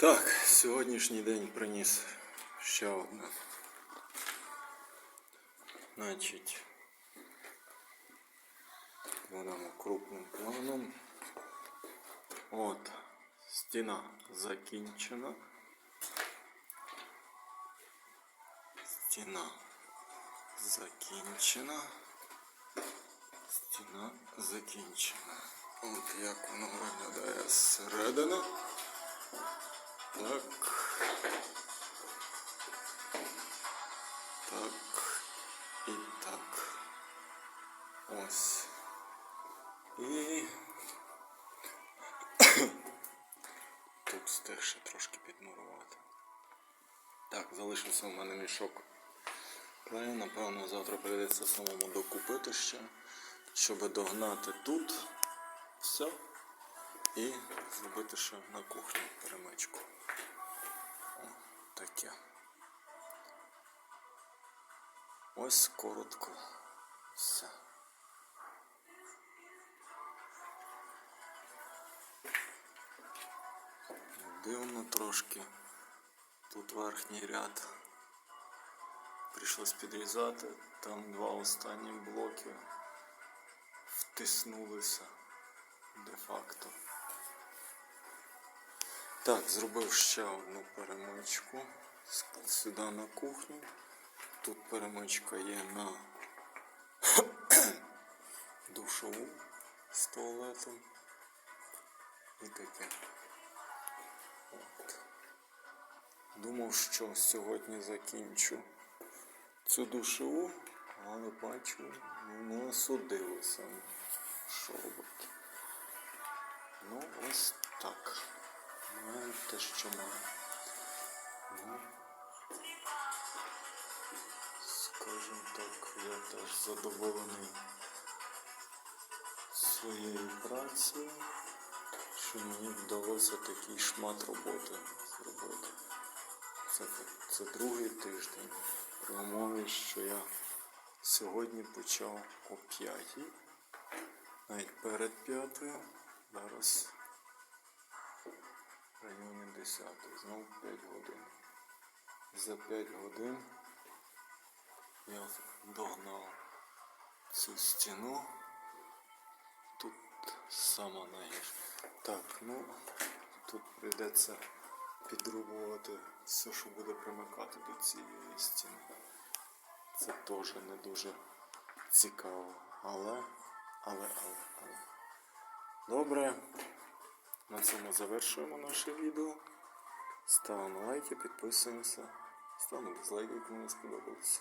Так, сьогоднішній день приніс ще одне. Значить, беремо крупним планом. От, стіна закінчена. Стіна закінчена. Стіна закінчена. От як воно виглядає зсередини. Так. Так. І так. Ось. І тут встиг ще трошки підмурувати. Так, залишився в мене мішок клею. Напевно, завтра прийдеться самому докупити ще, щоб догнати тут все і зробити ще на кухні перемичку. О, таке. Ось коротко все. Дивно трошки. Тут верхній ряд. Прийшлось підрізати. Там два останні блоки втиснулися Так, зробив ще одну перемичку сюди на кухню. Тут перемичка є на душову з туалетом. І таке. От. Думав, що сьогодні закінчу цю душову, але бачу, не осудилося. Що робити? Ну, ось так. Маємо те, що маємо. Ну, скажімо так, я теж задоволений своєю працею, що мені вдалося такий шмат роботи зробити. Це, це другий тиждень при умові, що я сьогодні почав о п'ятій, навіть перед п'ятою, зараз в районі 10, знову 5 годин. За 5 годин я догнав цю стіну. Тут сама найгірша. Так, ну тут прийдеться підрубувати все, що буде примикати до цієї стіни. Це теж не дуже цікаво. Але, але, але, але. Добре. На цьому завершуємо наше відео. Ставимо лайки, підписуємося. Ставимо дизлайки, якщо не сподобалося.